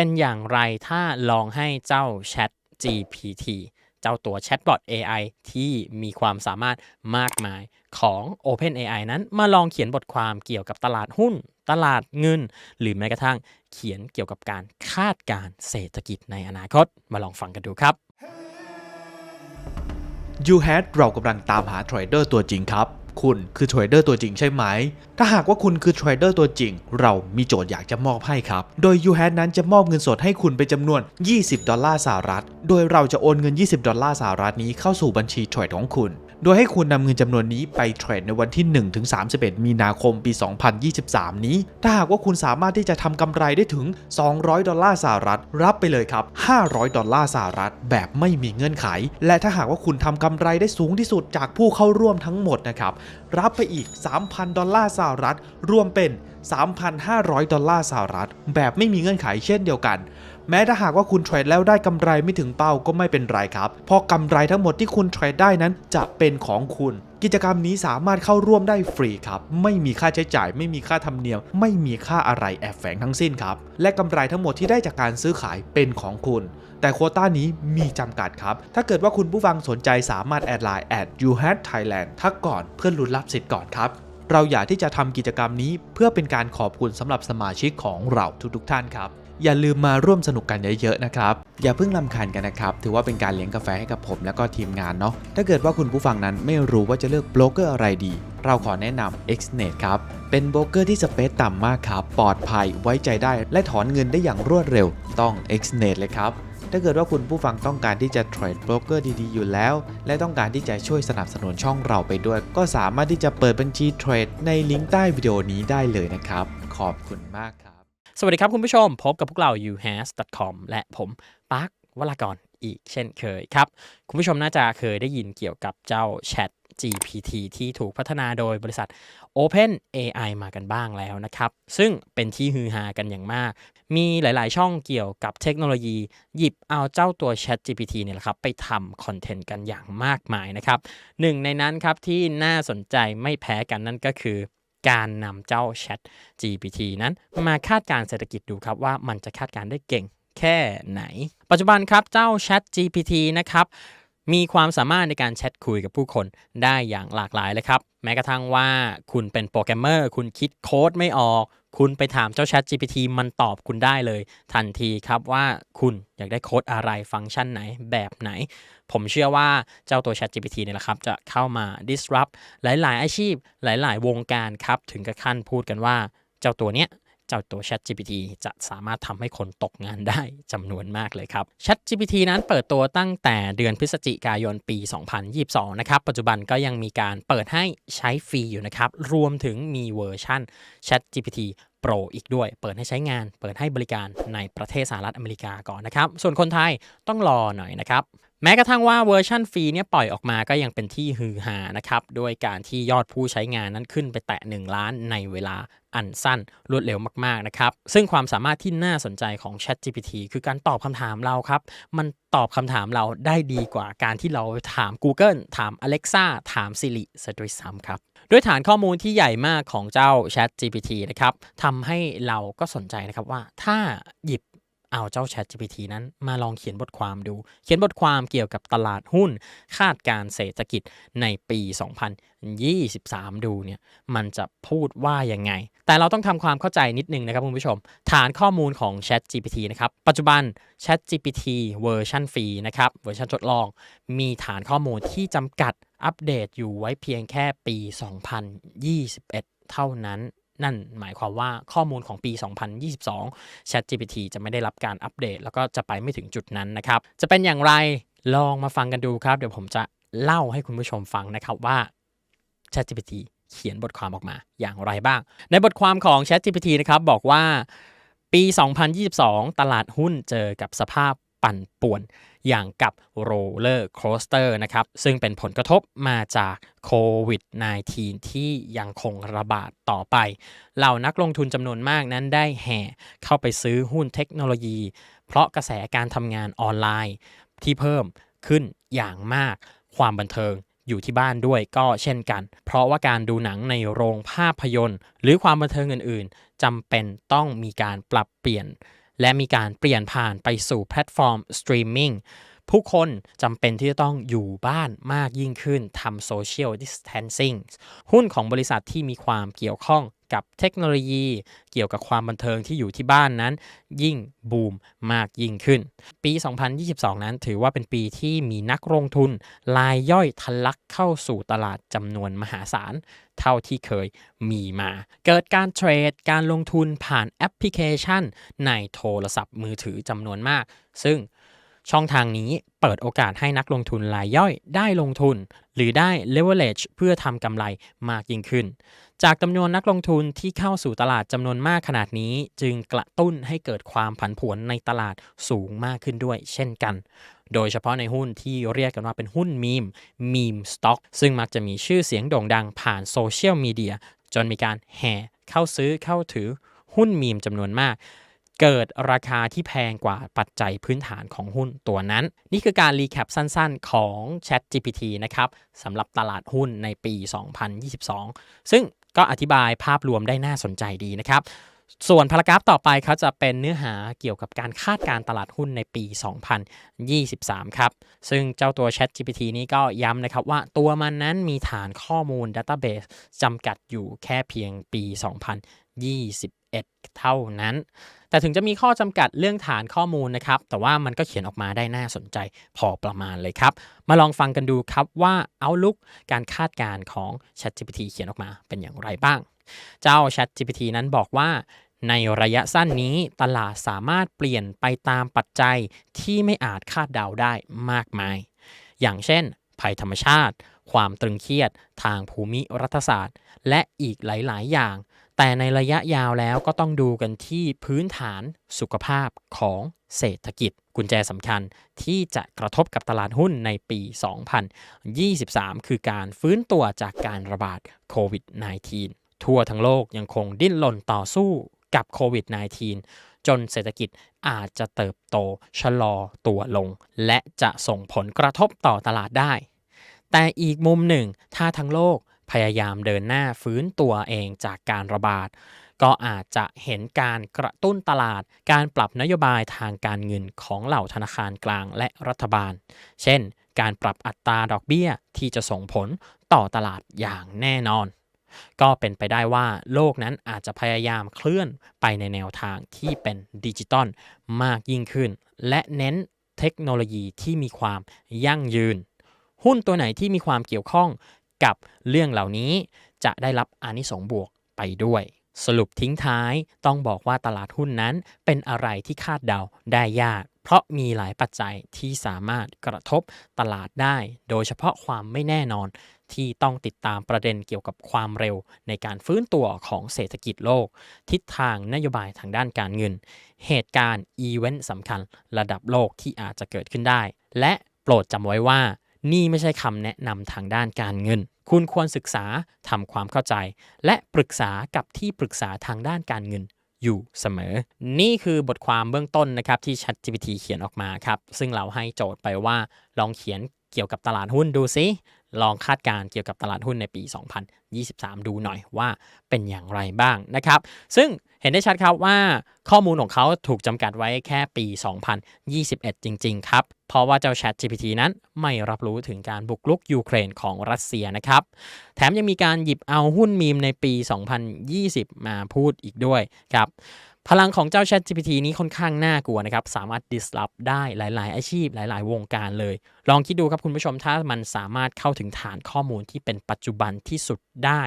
เป็นอย่างไรถ้าลองให้เจ้า Chat GPT เจ้าตัวแชทบอท AI ที่มีความสามารถมากมายของ OpenAI นั้นมาลองเขียนบทความเกี่ยวกับตลาดหุ้น ตลาดเงิน หรือแม้กระทั่งเขียนเกี่ยวกับการคาดการณ์เศรษฐกิจในอนาคต มาลองฟังกันดูครับยูแฮดเรากำลังตามหาเทรดเดอร์ตัวจริงครับ คุณคือเทรดเดอร์ตัวจริงใช่ไหม ถ้าหากว่าคุณคือเทรดเดอร์ตัวจริง เรามีโจทย์อยากจะมอบให้ครับ โดย u h a d นั้นจะมอบเงินสดให้คุณเป็นจำนวน 20 ดอลลาร์สหรัฐ โดยเราจะโอนเงิน 20 ดอลลาร์สหรัฐนี้เข้าสู่บัญชีเทรดของคุณ โดยให้คุณนำเงินจำนวนนี้ไปเทรดในวันที่ 1-31 มีนาคมปี 2023 นี้ ถ้าหากว่าคุณสามารถที่จะทำกำไรได้ถึง 200 ดอลลาร์สหรัฐ รับไปเลยครับ 500 ดอลลาร์สหรัฐ แบบไม่มีเงื่อนไข และถ้าหากว่าคุณทำกำไรได้สูงที่สุดจากผู้เข้าร่วมทั้งหมดนะครับ รับไปอีก 3,000 ดอลลาร์สหรัฐ รวมเป็น 3,500 ดอลลาร์สหรัฐ แบบไม่มีเงื่อนไขเช่นเดียวกัน แม้ถ้าหากว่าคุณเทรดแล้วได้กำไรไม่ถึงเป้าก็ไม่เป็นไรครับ เพราะกำไรทั้งหมดที่คุณเทรดได้นั้นจะเป็นของคุณ กิจกรรมนี้สามารถเข้าร่วมได้ฟรีครับ ไม่มีค่าใช้จ่าย ไม่มีค่าธรรมเนียม ไม่มีค่าอะไรแอบแฝงทั้งสิ้นครับ และกำไรทั้งหมดที่ได้จากการซื้อขายเป็นของคุณแต่โควต้านี้มีจำกัดครับ ถ้าเกิดว่าคุณผู้ฟังสนใจสามารถแอดไลน์ at you had Thailand ทักก่อนเพื่อลุ้นรับสิทธิ์ก่อนครับ เราอยากที่จะทำกิจกรรมนี้เพื่อเป็นการขอบคุณสำหรับสมาชิกของเราทุกๆท่านครับอย่าลืมมาร่วมสนุกกันเยอะๆนะครับ อย่าเพิ่งลำคาญกันนะครับ ถือว่าเป็นการเลี้ยงกาแฟให้กับผมและก็ทีมงานเนาะ ถ้าเกิดว่าคุณผู้ฟังนั้นไม่รู้ว่าจะเลือกโบรกเกอร์อะไรดี เราขอแนะนำ XNet ครับ เป็นโบรกเกอร์ที่สเปซต่ำมากครับ ปลอดภัย ไว้ใจได้ และถอนเงินได้อย่างรวดเร็ว ต้อง XNet เลยครับ ถ้าเกิดว่าคุณผู้ฟังต้องการที่จะเทรดโบรกเกอร์ดีๆอยู่แล้ว และต้องการที่จะช่วยสนับสนุนช่องเราไปด้วย ก็สามารถที่จะเปิดบัญชีเทรดในลิงก์ใต้วิดีโอนี้ได้เลยนะครับ ขอบคุณมากครับ สวัสดีครับคุณผู้ชม พบกับพวกเรา uhas.com และผมปาร์ควลากรอีกเช่นเคยครับ คุณผู้ชมน่าจะเคยได้ยินเกี่ยวกับเจ้า Chat GPT ที่ถูกพัฒนาโดยบริษัท Open AI มากันบ้างแล้วนะครับ ซึ่งเป็นที่ฮือฮากันอย่างมาก มีหลายๆ ช่องเกี่ยวกับเทคโนโลยี หยิบเอาเจ้าตัว Chat GPT เนี่ยแหละครับไปทำคอนเทนต์กันอย่างมากมายนะครับหนึ่งในนั้นครับที่น่าสนใจไม่แพ้กันนั่นก็คือการนำเจ้า Chat GPT นั้นมาคาดการณ์เศรษฐกิจดูครับว่ามันจะคาดการณ์ได้เก่งแค่ไหน ปัจจุบันครับเจ้า Chat GPT นะครับ มีความสามารถในการแชทคุยกับผู้คนได้อย่างหลากหลายเลยครับ แม้กระทั่งว่าคุณเป็นโปรแกรมเมอร์ คุณคิดโค้ดไม่ออก คุณไปถามเจ้า Chat GPT มันตอบคุณได้เลย ทันทีครับว่าคุณอยากได้โค้ดอะไรฟังก์ชันไหนแบบไหน ผมเชื่อว่าเจ้าตัว Chat GPT เนี่ยแหละครับ จะเข้ามา disrupt หลาย ๆ อาชีพหลาย ๆ วงการครับถึงกับขั้นพูดกันว่า เจ้าตัวเนี้ย เจ้าตัว Chat GPT จะสามารถทำให้คนตกงานได้จำนวนมากเลยครับ Chat GPT นั้นเปิดตัวตั้งแต่เดือนพฤศจิกายนปี 2022 นะครับ ปัจจุบันก็ยังมีการเปิดให้ใช้ฟรีอยู่นะครับ รวมถึงมีเวอร์ชัน Chat GPT Pro อีกด้วย เปิดให้ใช้งาน เปิดให้บริการในประเทศสหรัฐอเมริกาก่อนนะครับ ส่วนคนไทยต้องรอหน่อยนะครับ แม้กระทั่งว่าเวอร์ชันฟรีเนี่ยปล่อยออกมาก็ยังเป็นที่ฮือฮานะครับด้วยการที่ยอดผู้ใช้งานนั้นขึ้นไปแตะ 1 ล้านในเวลาอันสั้นรวดเร็วมากๆนะครับซึ่งความสามารถที่น่าสนใจของ Chat GPT คือการตอบคำถามเราครับ มันตอบคำถามเราได้ดีกว่าการที่เราถาม Google ถาม Alexa ถาม Siri ซะด้วยซ้ำครับด้วยฐานข้อมูลที่ใหญ่มากของเจ้า Chat GPT นะครับทำให้เราก็สนใจนะครับว่าถ้าหยิบ เอาเจ้า Chat GPT นั้นมาลองเขียนบทความดู เขียนบทความเกี่ยวกับตลาดหุ้น คาดการเศรษฐกิจในปี 2023 ดูเนี่ยมันจะพูดว่ายังไง แต่เราต้องทำความเข้าใจนิดนึงนะครับคุณผู้ชม ฐานข้อมูลของ Chat GPT นะครับ ปัจจุบัน Chat GPT เวอร์ชันฟรีนะครับเวอร์ชันทดลอง มีฐานข้อมูลที่จำกัดอัปเดตอยู่ไว้เพียงแค่ปี 2021 เท่านั้น นั่นหมายความว่าข้อมูลของปี 2022 ChatGPT จะไม่ได้รับการอัปเดต แล้วก็จะไปไม่ถึงจุดนั้นนะครับ จะเป็นอย่างไรลองมาฟังกันดูครับ เดี๋ยวผมจะเล่าให้คุณผู้ชมฟังนะครับว่า ChatGPT เขียนบทความออกมาอย่างไรบ้าง ในบทความของ ChatGPT นะครับบอกว่าปี 2022 ตลาดหุ้นเจอกับสภาพ ปั่นป่วนอย่างกับโรลเลอร์โคสเตอร์นะครับ ซึ่งเป็นผลกระทบมาจากโควิด -19 ที่ยังคงระบาดต่อไป เหล่านักลงทุนจำนวนมากนั้นได้แห่เข้าไปซื้อหุ้นเทคโนโลยี เพราะกระแสการทำงานออนไลน์ ที่เพิ่มขึ้นอย่างมากความบันเทิงอยู่ที่บ้านด้วยก็เช่นกัน เพราะว่าการดูหนังในโรงภาพยนตร์ หรือความบันเทิงอื่น ๆจำเป็นต้องมีการปรับเปลี่ยน และมีการเปลี่ยนผ่านไปสู่แพลตฟอร์มสตรีมมิ่งผู้คนจำเป็นที่จะต้องอยู่บ้านมากยิ่งขึ้นทำโซเชียลดิสเทนซิ่งหุ้นของบริษัทที่มีความเกี่ยวข้อง กับเทคโนโลยี เกี่ยวกับความบันเทิงที่อยู่ที่บ้านนั้น ยิ่งบูมมากยิ่งขึ้น ปี 2022 นั้นถือว่าเป็นปีที่มีนักลงทุนรายย่อยทะลักเข้าสู่ตลาดจำนวนมหาศาลเท่าที่เคยมีมา เกิดการเทรด การลงทุนผ่านแอปพลิเคชัน ในโทรศัพท์มือถือจำนวนมาก ซึ่ง ช่องทางนี้เปิดโอกาสให้นักลงทุนรายย่อยได้ลงทุน หรือได้ leverage เพื่อทำกำไรมากยิ่งขึ้น จากจำนวนนักลงทุนที่เข้าสู่ตลาดจำนวนมากขนาดนี้ จึงกระตุ้นให้เกิดความผันผวนในตลาดสูงมากขึ้นด้วย เช่นกัน โดยเฉพาะในหุ้นที่เรียกกันว่าเป็นหุ้นมีมมีมสต็อกซึ่งมักจะมีชื่อเสียงโด่งดังผ่านโซเชียลมีเดียจนมีการแห่เข้าซื้อเข้าถือหุ้นมีมจำนวนมาก เกิดราคาที่แพงกว่าปัจจัยพื้นฐานของหุ้นตัวนั้น นี่คือการรีแคปสั้นๆของ Chat GPT นะครับสำหรับตลาดหุ้นในปี 2022 ซึ่งก็อธิบายภาพรวมได้น่าสนใจดีนะครับ ส่วนพารากราฟต่อไปเขาจะเป็นเนื้อหาเกี่ยวกับการคาดการตลาดหุ้นในปี 2023 ครับ ซึ่งเจ้าตัว Chat GPT นี้ก็ย้ำนะครับว่าตัวมันนั้นมีฐานข้อมูล Database จำกัดอยู่แค่เพียงปี 2021 เท่านั้น แต่ถึงจะมีข้อจำกัดเรื่องฐานข้อมูลนะครับ แต่ว่ามันก็เขียนออกมาได้น่าสนใจพอประมาณเลยครับ มาลองฟังกันดูครับว่า Outlook การคาดการณ์ของ ChatGPT เขียนออกมาเป็นอย่างไรบ้าง เจ้า ChatGPT นั้นบอกว่าในระยะสั้นนี้ตลาดสามารถเปลี่ยนไปตามปัจจัยที่ไม่อาจคาดเดาได้มากมาย อย่างเช่น ภัยธรรมชาติ ความตรึงเครียดทางภูมิรัฐศาสตร์ และอีกหลาย ๆ อย่าง แต่ในระยะยาวแล้วก็ต้องดูกันที่พื้นฐานสุขภาพของเศรษฐกิจ กุญแจสำคัญที่จะกระทบกับตลาดหุ้นในปี 2023 คือการฟื้นตัวจากการระบาดโควิด -19 ทั่วทั้งโลกยังคงดิ้นรนต่อสู้กับโควิด -19 จนเศรษฐกิจอาจจะเติบโตชะลอตัวลง และจะส่งผลกระทบต่อตลาดได้ แต่อีกมุมหนึ่ง ถ้าทั้งโลก พยายามเดินหน้าฟื้นตัวเองจากการระบาด ก็อาจจะเห็นการกระตุ้นตลาด การปรับนโยบายทางการเงินของเหล่าธนาคารกลางและรัฐบาล เช่น การปรับอัตราดอกเบี้ยที่จะส่งผลต่อตลาดอย่างแน่นอน ก็เป็นไปได้ว่าโลกนั้นอาจจะพยายามเคลื่อนไปในแนวทางที่เป็นดิจิตอลมากยิ่งขึ้น และเน้นเทคโนโลยีที่มีความยั่งยืน หุ้นตัวไหนที่มีความเกี่ยวข้อง กับเรื่องเหล่านี้จะได้รับอานิสงส์บวกไปด้วย สรุปทิ้งท้ายต้องบอกว่าตลาดหุ้นนั้นเป็นอะไรที่คาดเดาได้ยาก เพราะมีหลายปัจจัยที่สามารถกระทบตลาดได้ โดยเฉพาะความไม่แน่นอนที่ต้องติดตามประเด็นเกี่ยวกับความเร็วในการฟื้นตัวของเศรษฐกิจโลก ทิศทางนโยบายทางด้านการเงิน เหตุการณ์อีเวนต์สำคัญระดับโลกที่อาจจะเกิดขึ้นได้ และโปรดจำไว้ว่า นี่ไม่ใช่คำแนะนำทางด้านการเงิน คุณควรศึกษาทำความเข้าใจ และปรึกษากับที่ปรึกษาทางด้านการเงินอยู่เสมอ นี่คือบทความเบื้องต้นนะครับที่ ChatGPT เขียนออกมาครับ ซึ่งเราให้โจทย์ไปว่า ลองเขียนเกี่ยวกับตลาดหุ้นดูซิ ลองคาดการเกี่ยวกับตลาดหุ้นในปี 2023 ดูหน่อยว่าเป็นอย่างไรบ้างนะครับ ซึ่งเห็นได้ชัดครับว่าข้อมูลของเขาถูกจำกัดไว้แค่ปี 2021 จริง ๆ ครับ เพราะว่าเจ้า Chat GPT นั้นไม่รับรู้ถึงการบุกรุกยูเครนของรัสเซียนะครับ แถมยังมีการหยิบเอาหุ้นมีมในปี 2020 มาพูดอีกด้วยครับ พลังของเจ้า Chat GPT นี้ค่อนข้างน่ากลัวนะครับ สามารถ disrupt ได้หลาย ๆ อาชีพหลาย ๆ วงการเลย ลองคิดดูครับคุณผู้ชมถ้ามันสามารถเข้าถึงฐานข้อมูลที่เป็นปัจจุบันที่สุดได้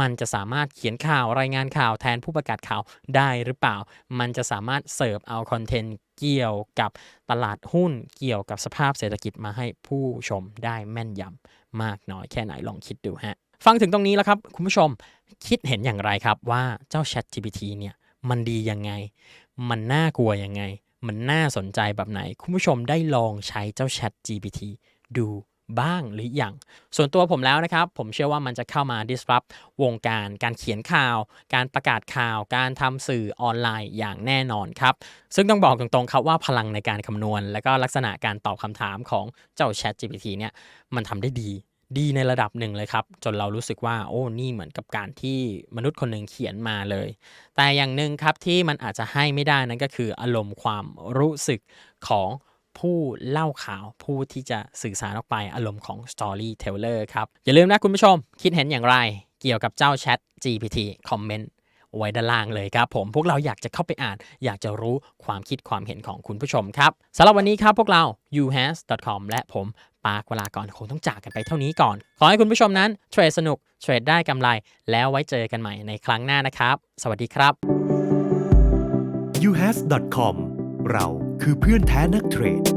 มันจะสามารถเขียนข่าวรายงานข่าวแทนผู้ประกาศข่าวได้หรือเปล่า มันจะสามารถเสิร์ฟเอาคอนเทนต์เกี่ยวกับตลาดหุ้นเกี่ยวกับสภาพเศรษฐกิจมาให้ผู้ชมได้แม่นยำมากน้อยแค่ไหนลองคิดดูฮะฟังถึงตรงนี้แล้วครับคุณผู้ชมคิดเห็นอย่างไรครับว่าเจ้า Chat GPT เนี่ย มันดียังไง มันน่ากลัวยังไง มันน่าสนใจแบบไหน คุณผู้ชมได้ลองใช้เจ้า Chat GPT ดูบ้างหรืออยัง ส่วนตัวผมแล้วนะครับ ผมเชื่อว่ามันจะเข้ามา disrupt วงการการเขียนข่าว การประกาศข่าว การทำสื่อออนไลน์อย่างแน่นอนครับ ซึ่งต้องบอกตรงๆครับว่าพลังในการคำนวณ และก็ลักษณะการตอบคำถามของเจ้า Chat GPT เนี่ย มันทำได้ดี ดีในระดับหนึ่งเลยครับ จนเรารู้สึกว่าโอ้นี่เหมือนกับการที่มนุษย์คนหนึ่งเขียนมาเลย แต่อย่างหนึ่งครับที่มันอาจจะให้ไม่ได้นั่นก็คืออารมณ์ความรู้สึกของผู้เล่าข่าวผู้ที่จะสื่อสารออกไปอารมณ์ของ storyteller ครับ อย่าลืมนะคุณผู้ชม คิดเห็นอย่างไร เกี่ยวกับเจ้าแชท GPT คอมเมนต์ ไว้ด้านล่างเลยครับผมพวกเราอยากจะเข้าไปอ่าน อยากจะรู้ความคิดความเห็นของคุณผู้ชมครับสำหรับวันนี้ครับพวกเรา uhas.com และผมปาร์ควลากรคงต้องจากกันไปเท่านี้ก่อน ขอให้คุณผู้ชมนั้นเทรดสนุกเทรดได้กำไร แล้วไว้เจอกันใหม่ในครั้งหน้านะครับ สวัสดีครับ uhas.com เราคือเพื่อนแท้นักเทรด